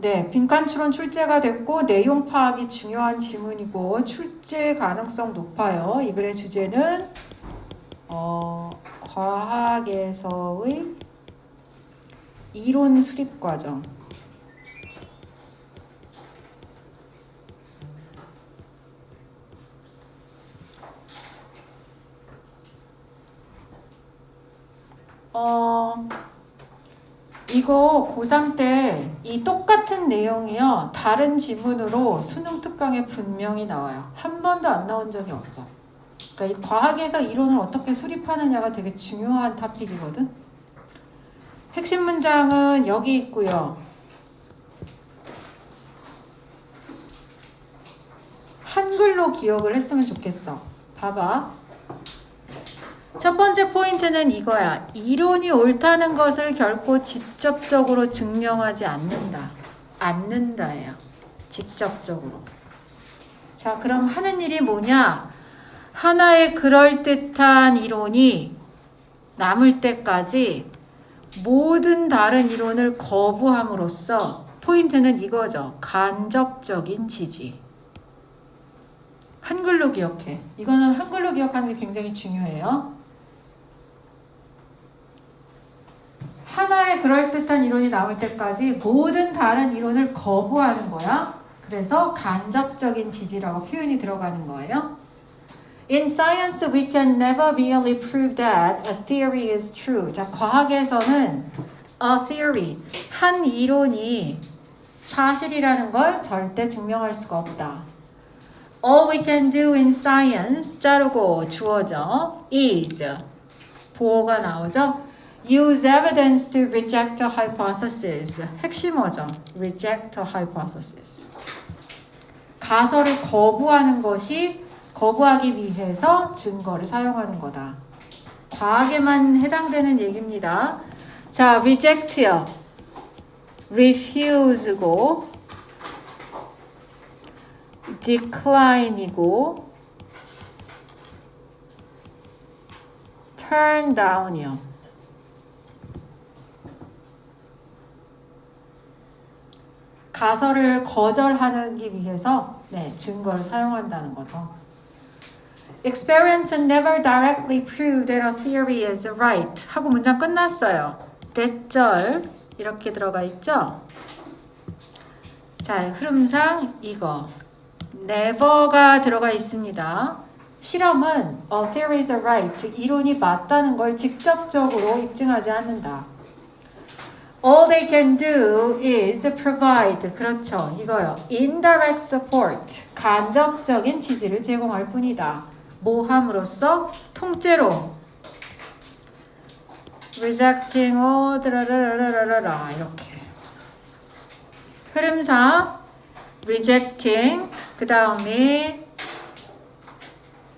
네, 빈칸 추론 출제가 됐고 내용 파악이 중요한 지문이고 출제 가능성 높아요. 이 글의 주제는 어, 과학에서의 이론 수립 과정. 어, 이거 고3 때 이 똑같은 내용이요. 다른 지문으로 수능 특강에 분명히 나와요. 한 번도 안 나온 적이 없어. 그러니까 이 과학에서 이론을 어떻게 수립하느냐가 되게 중요한 토픽이거든. 핵심 문장은 여기 있고요. 한글로 기억을 했으면 좋겠어. 봐봐. 첫 번째 포인트는 이거야. 이론이 옳다는 것을 결코 직접적으로 증명하지 않는다. 않는다예요. 직접적으로. 자, 그럼 하는 일이 뭐냐? 하나의 그럴듯한 이론이 남을 때까지 모든 다른 이론을 거부함으로써 포인트는 이거죠. 간접적인 지지. 한글로 기억해. 이거는 한글로 기억하는 게 굉장히 중요해요. 하나의 그럴듯한 이론이 나올 때까지 모든 다른 이론을 거부하는 거야. 그래서 간접적인 지지라고 표현이 들어가는 거예요. In science, we can never really prove that a theory is true. 자, 과학에서는 a theory, 한 이론이 사실이라는 걸 절대 증명할 수가 없다. All we can do in science, 자르고 주어져, is, 보호가 나오죠? Use evidence to reject a hypothesis. 핵심어죠. Reject a hypothesis. 가설을 거부하는 것이 거부하기 위해서 증거를 사용하는 거다. 과학에만 해당되는 얘기입니다. 자, reject요. refuse고 decline이고 turn down이요. 가설을 거절하기 위해서 네, 증거를 사용한다는 거죠. Experience never directly prove that a theory is right. 하고 문장 끝났어요. 대절 이렇게 들어가 있죠? 자, 흐름상 이거 never가 들어가 있습니다. 실험은 a theory is right. 이론이 맞다는 걸 직접적으로 입증하지 않는다. All they can do is provide. 그렇죠. 이거요. Indirect support. 간접적인 지지를 제공할 뿐이다. 모함으로써 통째로 rejecting all 드라라라라라 이렇게 흐름상 rejecting 그 다음에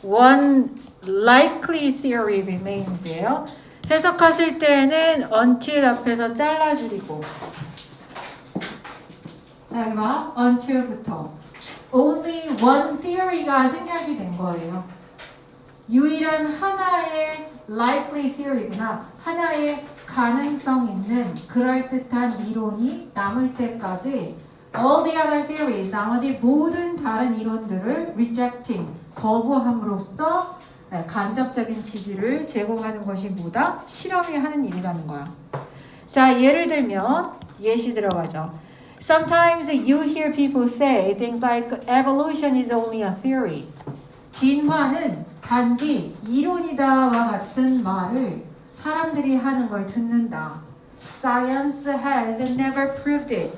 one likely theory remains예요. 해석하실 때는 until 앞에서 잘라줄이고 자 여기 봐 until부터 only one theory가 생략이 된 거예요. 유일한 하나의 likely theory구나. 하나의 가능성 있는 그럴듯한 이론이 남을 때까지 all the other theories, 나머지 모든 다른 이론들을 rejecting, 거부함으로써 네, 간접적인 지지를 제공하는 것이 뭐다? 실험이 하는 일이라는 거야. 자, 예를 들면 예시 들어가죠. Sometimes you hear people say things like evolution is only a theory. 진화는 단지 이론이다와 같은 말을 사람들이 하는 걸 듣는다. Science has never proved it.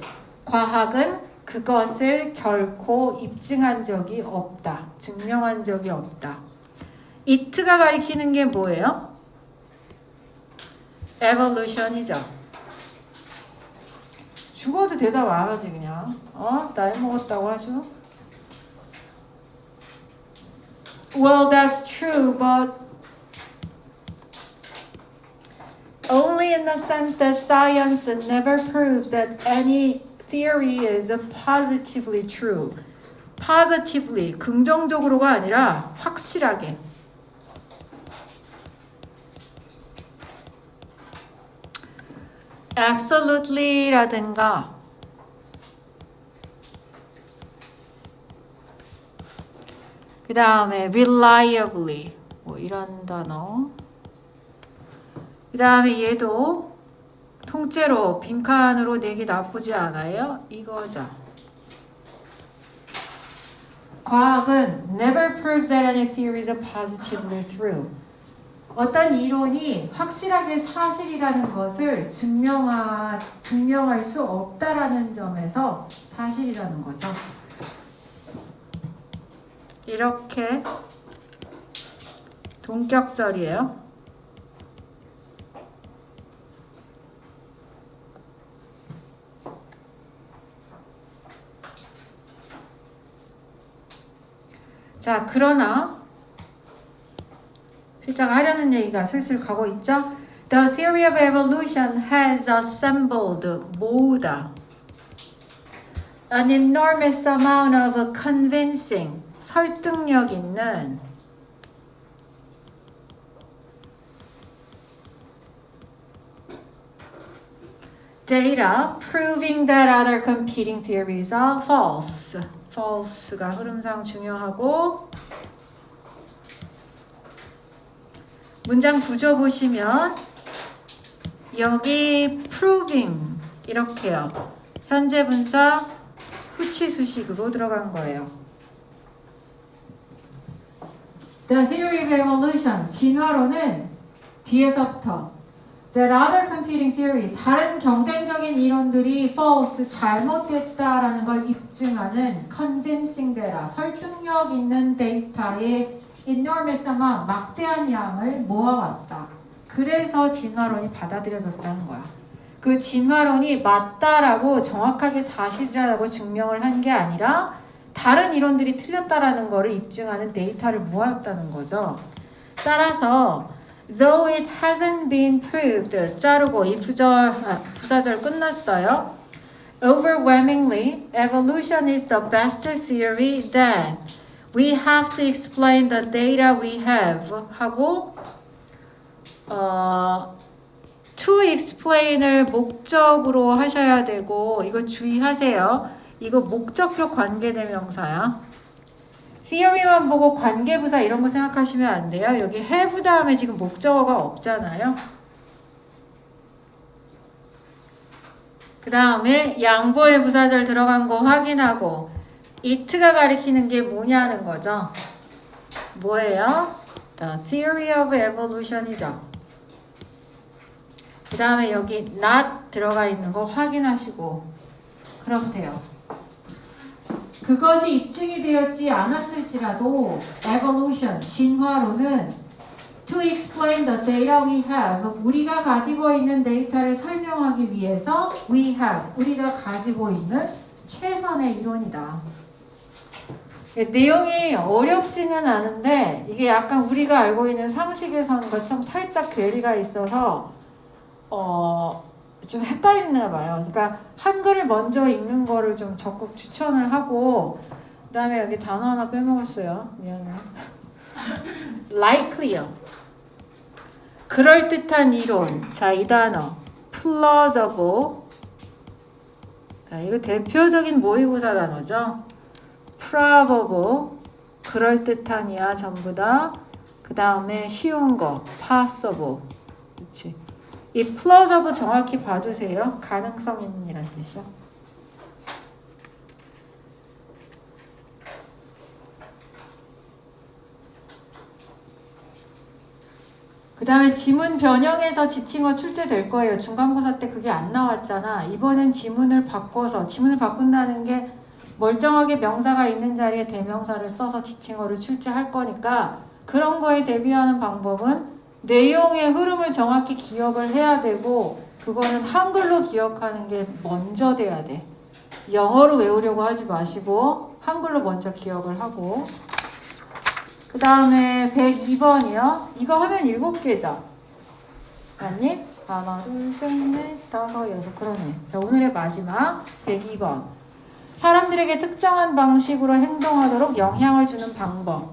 과학은 그것을 결코 입증한 적이 없다. 증명한 적이 없다. It가 가리키는 게 뭐예요? evolution이죠. 죽어도 대답 안 하지 그냥. 어? 나이 먹었다고 하죠? Well, that's true, but only in the sense that science never proves that any theory is positively true. positively, 긍정적으로가 아니라 확실하게. absolutely라든가 그 다음에 reliably 뭐 이런 단어 그 다음에 얘도 통째로 빈칸으로 내기 나쁘지 않아요 이거죠 과학은 never proves that any theory is positively true 어떤 이론이 확실하게 사실이라는 것을 증명하, 증명할 수 없다라는 점에서 사실이라는 거죠. 이렇게 동격절이에요. 자, 그러나 필자가 하려는 얘기가 슬슬 가고 있죠. The theory of evolution has assembled 모으다 an enormous amount of convincing 설득력 있는 data proving that other competing theories are false. false가 흐름상 중요하고 문장 구조 보시면 여기 proving 이렇게요. 현재 분사 후치 수식으로 들어간 거예요. The theory of evolution 진화론은 뒤에서부터 That other competing theories 다른 경쟁적인 이론들이 false 잘못됐다라는 걸 입증하는 convincing data 설득력 있는 데이터의 amount 막대한 양을 모아왔다. 그래서 진화론이 받아들여졌다는 거야. 그 진화론이 맞다라고 정확하게 사실이라고 증명을 한 게 아니라 다른 이론들이 틀렸다라는 거를 입증하는 데이터를 모았다는 거죠. 따라서 though it hasn't been proved 자르고 이 부절 아, 부사절 끝났어요. Overwhelmingly, evolution is the best theory then. We have to explain the data we have 하고 어, to explain을 목적으로 하셔야 되고 이거 주의하세요. 이거 목적격 관계대명사야. theory만 보고 관계부사 이런 거 생각하시면 안 돼요. 여기 have 다음에 지금 목적어가 없잖아요. 그 다음에 양보의 부사절 들어간 거 확인하고 it가 가리키는 게 뭐냐는 거죠. 뭐예요? The theory of evolution이죠. 그 다음에 여기 not 들어가 있는 거 확인하시고 그럼 돼요. 그것이 입증이 되었지 않았을지라도 evolution, 진화론은 to explain the data we have 우리가 가지고 있는 데이터를 설명하기 위해서 we have 우리가 가지고 있는 최선의 이론이다. 내용이 어렵지는 않은데 이게 약간 우리가 알고 있는 상식에서는 좀 살짝 괴리가 있어서 어, 좀 헷갈리나 봐요. 그러니까 한글을 먼저 읽는 거를 좀 적극 추천을 하고 그다음에 여기 단어 하나 빼먹었어요. 미안해요. likely요. 그럴듯한 이론. 자, 이 단어. plausible. 자, 이거 대표적인 모의고사 단어죠. Probable. 그럴듯한이야 전부 다. 그 다음에 쉬운 거. possible. 그렇지. 이 plausible 정확히 봐두세요. 가능성 있는 이란 뜻이요. 그 다음에 지문 변형해서 지칭어 출제될 거예요. 중간고사 때 그게 안 나왔잖아. 이번엔 지문을 바꿔서 지문을 바꾼다는 게 멀쩡하게 명사가 있는 자리에 대명사를 써서 지칭어를 출제할 거니까 그런 거에 대비하는 방법은 내용의 흐름을 정확히 기억을 해야 되고 그거는 한글로 기억하는 게 먼저 돼야 돼. 영어로 외우려고 하지 마시고 한글로 먼저 기억을 하고 그 다음에 102번이요. 이거 하면 7개죠. 맞니? 하나, 둘, 셋, 넷, 다섯, 여섯. 그러네. 자, 오늘의 마지막 102번. 사람들에게 특정한 방식으로 행동하도록 영향을 주는 방법.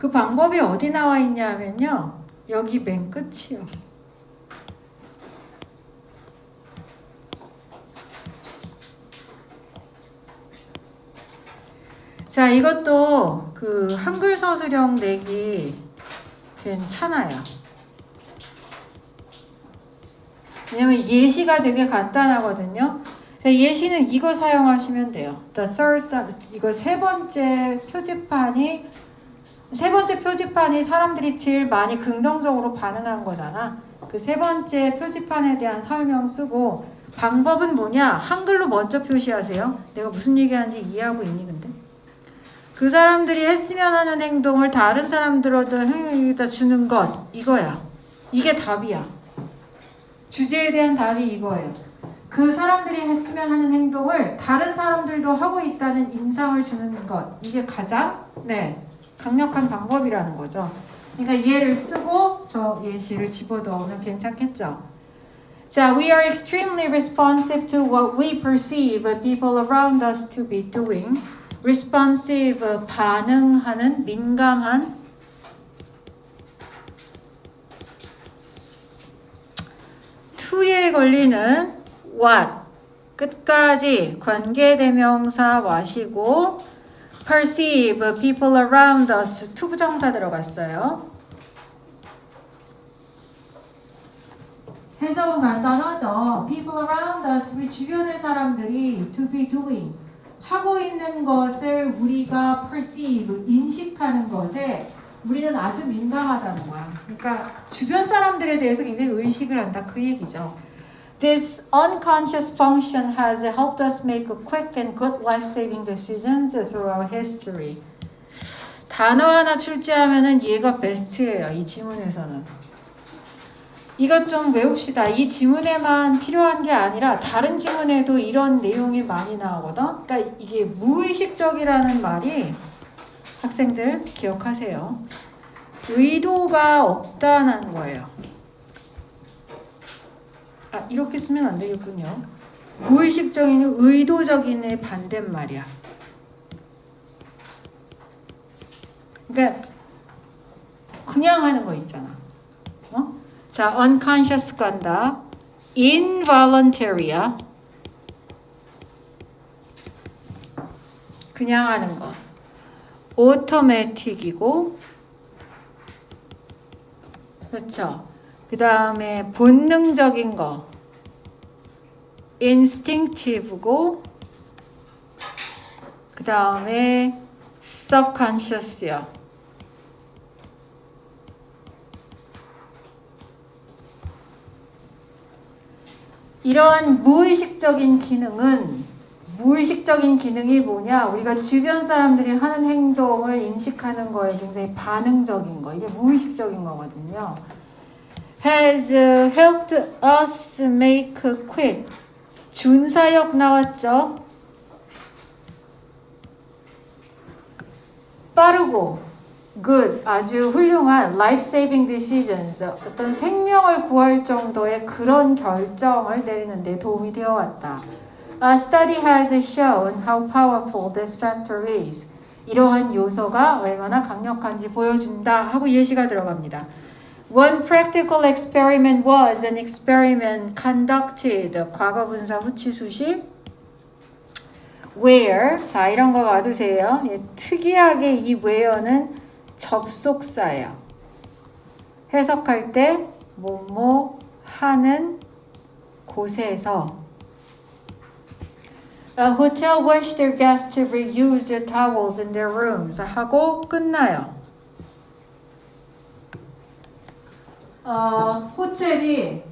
그 방법이 어디 나와 있냐면요. 여기 맨 끝이요. 자, 이것도 그 한글 서술형 내기 괜찮아요. 왜냐면 예시가 되게 간단하거든요. 자, 예시는 이거 사용하시면 돼요. The third, 이거 세 번째 표지판이 세 번째 표지판이 사람들이 제일 많이 긍정적으로 반응한 거잖아. 그 세 번째 표지판에 대한 설명 쓰고 방법은 뭐냐? 한글로 먼저 표시하세요. 내가 무슨 얘기하는지 이해하고 있니 근데? 그 사람들이 했으면 하는 행동을 다른 사람들한테 행위에다 주는 것 이거야. 이게 답이야. 주제에 대한 답이 이거예요. 그 사람들이 했으면 하는 행동을 다른 사람들도 하고 있다는 인상을 주는 것. 이게 가장 네 강력한 방법이라는 거죠. 그러니까 얘를 쓰고 저 예시를 집어넣으면 괜찮겠죠. 자, we are extremely responsive to what we perceive people around us to be doing. responsive 반응하는 민감한 to에 걸리는 what 끝까지 관계대명사 what이고 perceive people around us to 부정사 들어갔어요. 해석은 간단하죠. People around us, 우리 주변의 사람들이 to be doing 하고 있는 것을 우리가 perceive 인식하는 것에 우리는 아주 민감하다는 거야. 그러니까 주변 사람들에 대해서 굉장히 의식을 한다 그 얘기죠. This unconscious function has helped us make quick and good life-saving decisions throughout history. 단어 하나 출제하면은 얘가 베스트예요. 이 지문에서는. 이것 좀 외웁시다. 이 지문에만 필요한 게 아니라 다른 지문에도 이런 내용이 많이 나오거든. 그러니까 이게 무의식적이라는 말이 학생들 기억하세요. 의도가 없다는 거예요. 아, 이렇게 쓰면 안 되겠군요. 무의식적인 의도적인의 반대말이야. 그러니까 그냥 하는 거 있잖아. 어? 자, unconscious 간다. involuntary야. 그냥 하는 거. automatic이고 그렇죠. 그 다음에 본능적인 거 instinctive고 그 다음에 subconscious요. 이러한 무의식적인 기능은 무의식적인 기능이 뭐냐? 우리가 주변 사람들이 하는 행동을 인식하는 거에 굉장히 반응적인 거. 이게 무의식적인 거거든요. Has helped us make quick. 준사역 나왔죠? 빠르고 good 아주 훌륭한 life-saving decisions 어떤 생명을 구할 정도의 그런 결정을 내리는 데 도움이 되어 왔다. A study has shown how powerful this factor is. 이러한 요소가 얼마나 강력한지 보여준다 하고 예시가 들어갑니다. One practical experiment was an experiment conducted. 과거 분사 후치 수식. where 자 이런 거 봐주세요. 예, 특이하게 이 where는 접속사예요. 해석할 때 뭐뭐 하는 곳에서 A hotel wished their guests to reuse their towels in their rooms 하고 끝나요. 어, 호텔이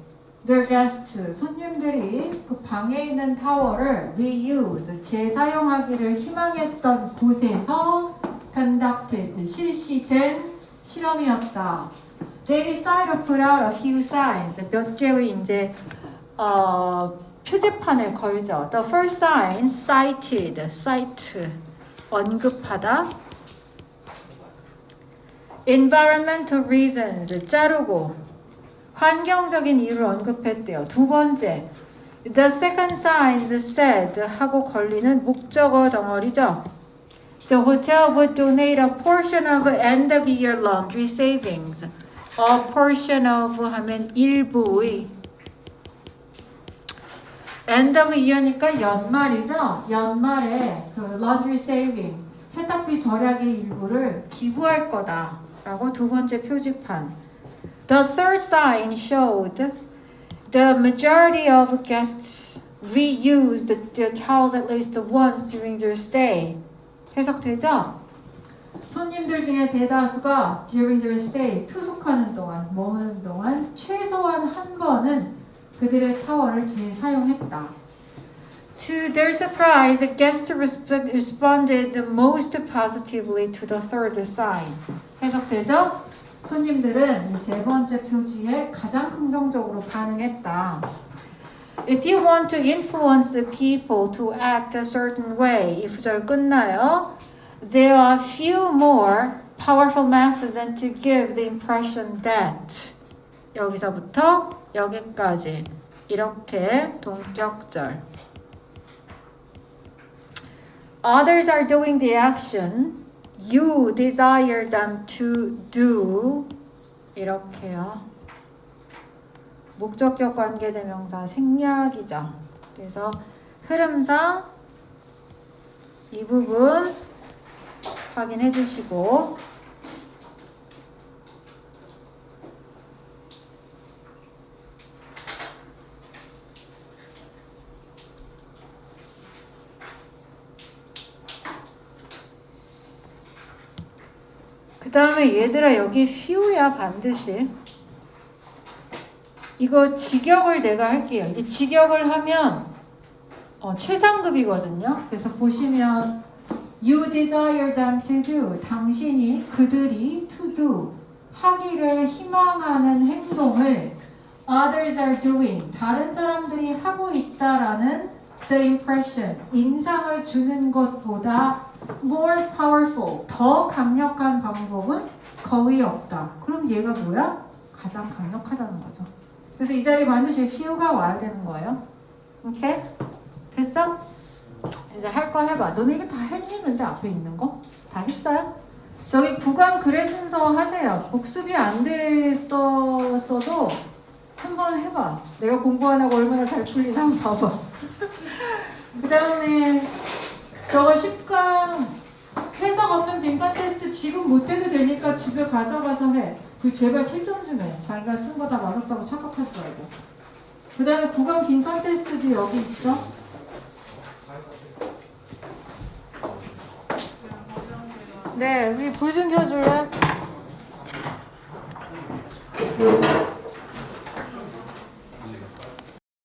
their guests 손님들이 그 방에 있는 타월을 reuse 재사용하기를 희망했던 곳에서 conducted 실시된 실험이었다. They decided to put out a few signs 몇 개의 이제 어, 표지판을 걸죠. The first sign cited cite 언급하다. environmental reasons 자르고 환경적인 이유를 언급했대요. 두 번째, the second signs said 하고 걸리는 목적어 덩어리죠. The hotel would donate a portion of end of year laundry savings. A portion of 하면 일부의 end of year니까 연말이죠. 연말에 그 laundry saving 세탁비 절약의 일부를 기부할 거다라고 두 번째 표지판. The third sign showed the majority of guests reused their towels at least once during their stay. 해석되죠? 손님들 중에 대다수가 during their stay 투숙하는 동안 머무는 동안 최소한 한 번은 그들의 타월을 재사용했다. To their surprise, the guests resp- responded most positively to the third sign. 해석되죠? 손님들은 이 세 번째 표지에 가장 긍정적으로 반응했다. If you want to influence people to act a certain way, if 절 끝나요. There are few more powerful methods than to give the impression that 여기서부터 여기까지 이렇게 동격절. Others are doing the action you desire them to do 이렇게요. 목적격 관계대명사 생략이죠. 그래서 흐름상 이 부분 확인해 주시고 다음에 얘들아 여기 few야 반드시 이거 직역을 내가 할게요. 이 직역을 하면 어, 최상급이거든요. 그래서 보시면 You desire them to do. 당신이 그들이 to do 하기를 희망하는 행동을 others are doing. 다른 사람들이 하고 있다라는 the impression 인상을 주는 것보다 more powerful 더 강력한 방법은 거의 없다. 그럼 얘가 뭐야? 가장 강력하다는 거죠. 그래서 이 자리에 반드시 few가 와야 되는 거예요. 오케이? 됐어? 이제 할 거 해봐. 너네 이거 다 했니? 근데 앞에 있는 거? 다 했어요? 저기 구간 글의 순서 하세요. 복습이 안 됐었어도 한번 해봐. 내가 공부 안 하고 얼마나 잘 풀리나 한번 봐봐. 그 다음에 저거 10강 해석 없는 빈칸 테스트 지금 못해도 되니까 집에 가져가서 해. 그 제발 채점 좀 해. 자기가 쓴 거 다 맞았다고 착각하지 말고. 그 다음에 구간 빈칸 테스트도 여기 있어. 네, 우리 불 좀 켜줄래?